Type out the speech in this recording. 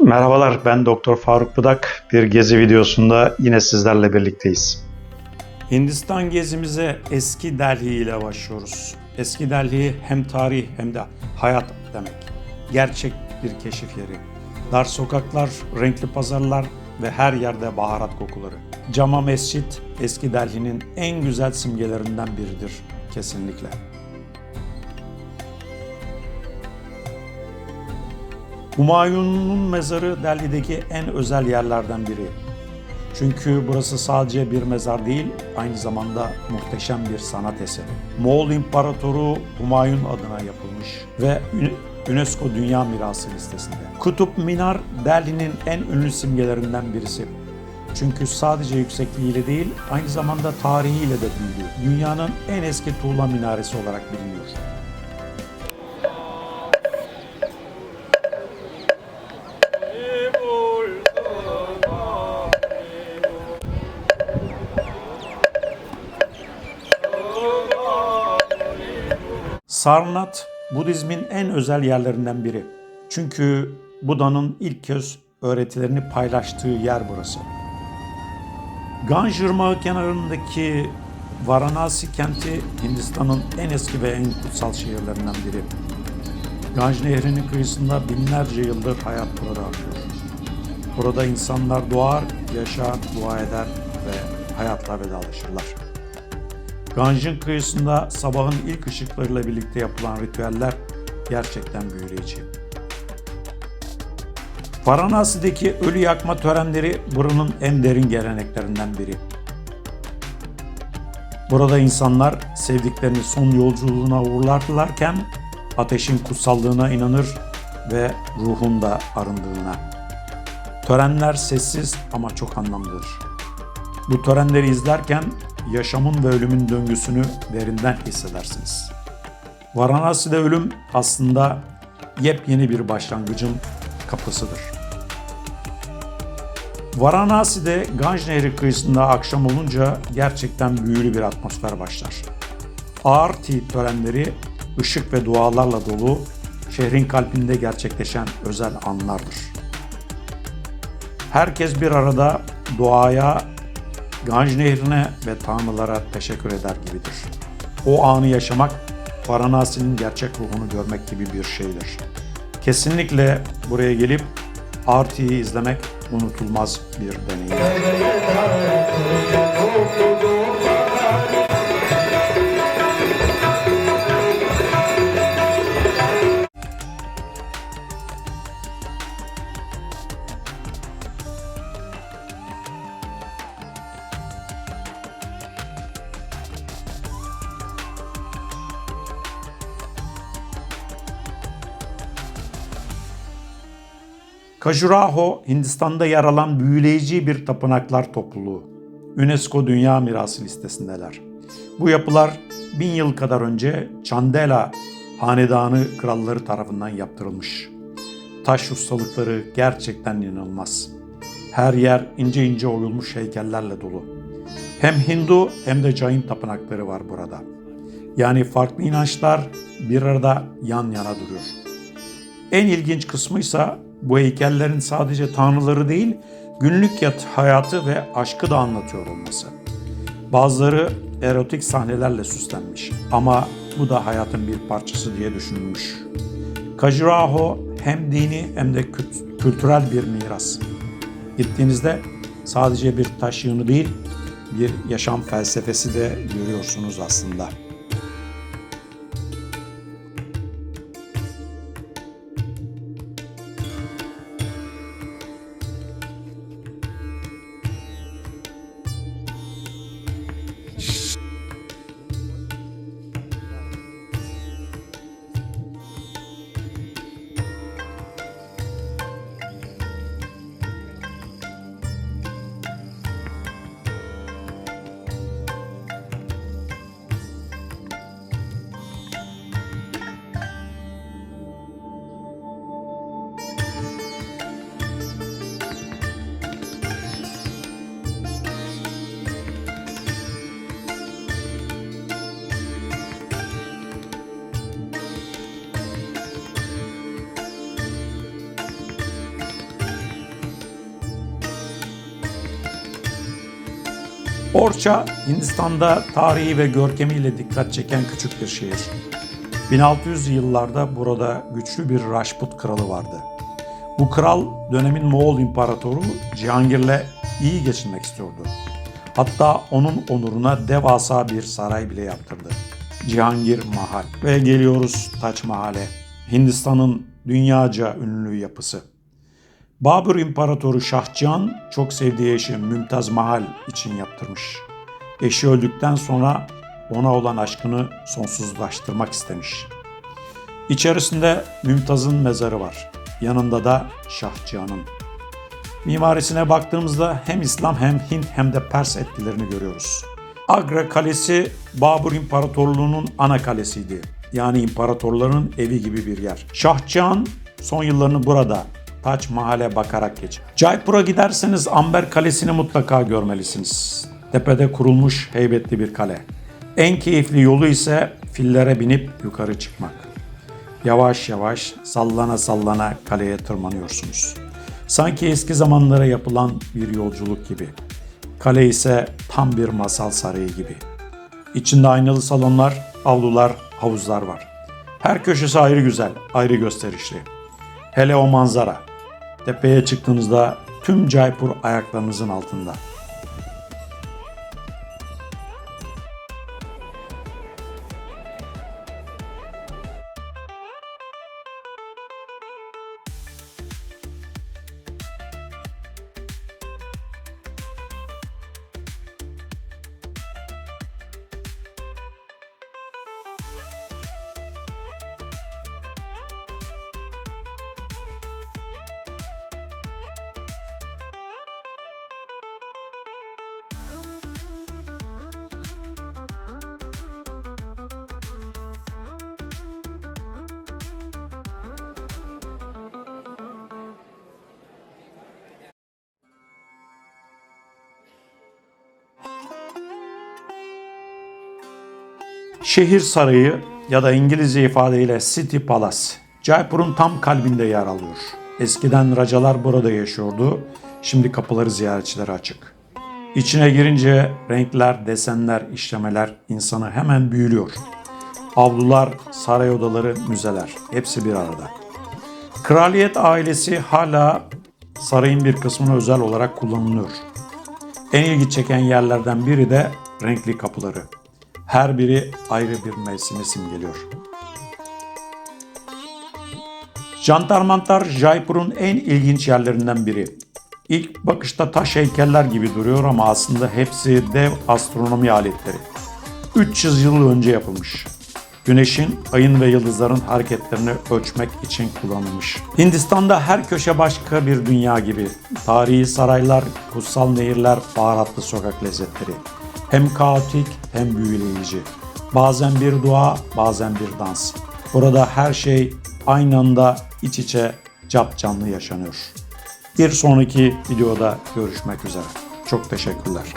Merhabalar, ben Doktor Faruk Budak. Bir gezi videosunda yine sizlerle birlikteyiz. Hindistan gezimize eski Delhi ile başlıyoruz. Eski Delhi hem tarih hem de hayat demek. Gerçek bir keşif yeri. Dar sokaklar, renkli pazarlar ve her yerde baharat kokuları. Cama Mescit, eski Delhi'nin en güzel simgelerinden biridir kesinlikle. Humayun'un mezarı Delhi'deki en özel yerlerden biri. Çünkü burası sadece bir mezar değil, aynı zamanda muhteşem bir sanat eseri. Moğol İmparatoru Humayun adına yapılmış ve UNESCO Dünya Mirası listesinde. Kutup Minar Delhi'nin en ünlü simgelerinden birisi. Çünkü sadece yüksekliğiyle değil, aynı zamanda tarihiyle de büyülü. Dünyanın en eski tuğla minaresi olarak biliniyor. Sarnath, Budizmin en özel yerlerinden biri. Çünkü Buda'nın ilk kez öğretilerini paylaştığı yer burası. Ganj Irmağı kenarındaki Varanasi kenti Hindistan'ın en eski ve en kutsal şehirlerinden biri. Ganj Nehri'nin kıyısında binlerce yıldır hayat burada akıyor. Burada insanlar doğar, yaşar, dua eder ve hayatla vedalaşırlar. Ganj'ın kıyısında sabahın ilk ışıklarıyla birlikte yapılan ritüeller gerçekten büyüleyici. Varanasi'deki ölü yakma törenleri buranın en derin geleneklerinden biri. Burada insanlar sevdiklerini son yolculuğuna uğurlarlarken ateşin kutsallığına inanır ve ruhun da arındığına. Törenler sessiz ama çok anlamlıdır. Bu törenleri izlerken yaşamın ve ölümün döngüsünü derinden hissedersiniz. Varanasi'de ölüm aslında yepyeni bir başlangıcın kapısıdır. Varanasi'de Ganj Nehri kıyısında akşam olunca gerçekten büyülü bir atmosfer başlar. Aarti törenleri ışık ve dualarla dolu, şehrin kalbinde gerçekleşen özel anlardır. Herkes bir arada doğaya Ganj Nehri'ne ve tanrılara teşekkür eder gibidir. O anı yaşamak, Varanasi'nin gerçek ruhunu görmek gibi bir şeydir. Kesinlikle buraya gelip Arti'yi izlemek unutulmaz bir deneyim. Khajuraho, Hindistan'da yer alan büyüleyici bir tapınaklar topluluğu. UNESCO Dünya Mirası listesindeler. Bu yapılar bin yıl kadar önce Chandela Hanedanı kralları tarafından yaptırılmış. Taş ustalıkları gerçekten inanılmaz. Her yer ince ince oyulmuş heykellerle dolu. Hem Hindu hem de Jain tapınakları var burada. Yani farklı inançlar bir arada yan yana duruyor. En ilginç kısmı ise bu heykellerin sadece tanrıları değil, günlük yat hayatı ve aşkı da anlatıyor olması. Bazıları erotik sahnelerle süslenmiş ama bu da hayatın bir parçası diye düşünülmüş. Khajuraho hem dini hem de kült- kültürel bir miras. Gittiğinizde sadece bir taş yığını değil, bir yaşam felsefesi de görüyorsunuz aslında. Orça, Hindistan'da tarihi ve görkemiyle dikkat çeken küçük bir şehir. 1600 yıllarda burada güçlü bir Rajput kralı vardı. Bu kral dönemin Moğol imparatoru Cihangir'le iyi geçinmek istiyordu. Hatta onun onuruna devasa bir saray bile yaptırdı. Cihangir Mahal. Ve geliyoruz Taç Mahal'e. Hindistan'ın dünyaca ünlü yapısı. Babür İmparatoru Şahcihan çok sevdiği eşi Mümtaz Mahal için yaptırmış. Eşi öldükten sonra ona olan aşkını sonsuzlaştırmak istemiş. İçerisinde Mümtaz'ın mezarı var. Yanında da Şahcihan'ın. Mimarisine baktığımızda hem İslam hem Hint hem de Pers etkilerini görüyoruz. Agra Kalesi Babur İmparatorluğu'nun ana kalesiydi. Yani imparatorların evi gibi bir yer. Şahcihan son yıllarını burada Taç Mahal'e bakarak geçir. Jaipur'a giderseniz Amber Kalesi'ni mutlaka görmelisiniz. Tepede kurulmuş heybetli bir kale. En keyifli yolu ise fillere binip yukarı çıkmak. Yavaş yavaş sallana sallana kaleye tırmanıyorsunuz. Sanki eski zamanlara yapılan bir yolculuk gibi. Kale ise tam bir masal sarayı gibi. İçinde aynalı salonlar, avlular, havuzlar var. Her köşesi ayrı güzel, ayrı gösterişli. Hele o manzara. Tepeye çıktığınızda tüm Jaipur ayaklarınızın altında. Şehir sarayı ya da İngilizce ifadeyle City Palace, Jaipur'un tam kalbinde yer alıyor. Eskiden racalar burada yaşıyordu, şimdi kapıları ziyaretçilere açık. İçine girince renkler, desenler, işlemeler insanı hemen büyülüyor. Avlular, saray odaları, müzeler hepsi bir arada. Kraliyet ailesi hala sarayın bir kısmına özel olarak kullanılıyor. En ilgi çeken yerlerden biri de renkli kapıları. Her biri ayrı bir mevsimi simgeliyor. Jantar Mantar Jaipur'un en ilginç yerlerinden biri. İlk bakışta taş heykeller gibi duruyor ama aslında hepsi dev astronomi aletleri. 300 yıl önce yapılmış. Güneşin, ayın ve yıldızların hareketlerini ölçmek için kullanılmış. Hindistan'da her köşe başka bir dünya gibi. Tarihi saraylar, kutsal nehirler, baharatlı sokak lezzetleri. Hem kaotik hem büyüleyici. Bazen bir dua, bazen bir dans. Burada her şey aynı anda iç içe cap canlı yaşanıyor. Bir sonraki videoda görüşmek üzere. Çok teşekkürler.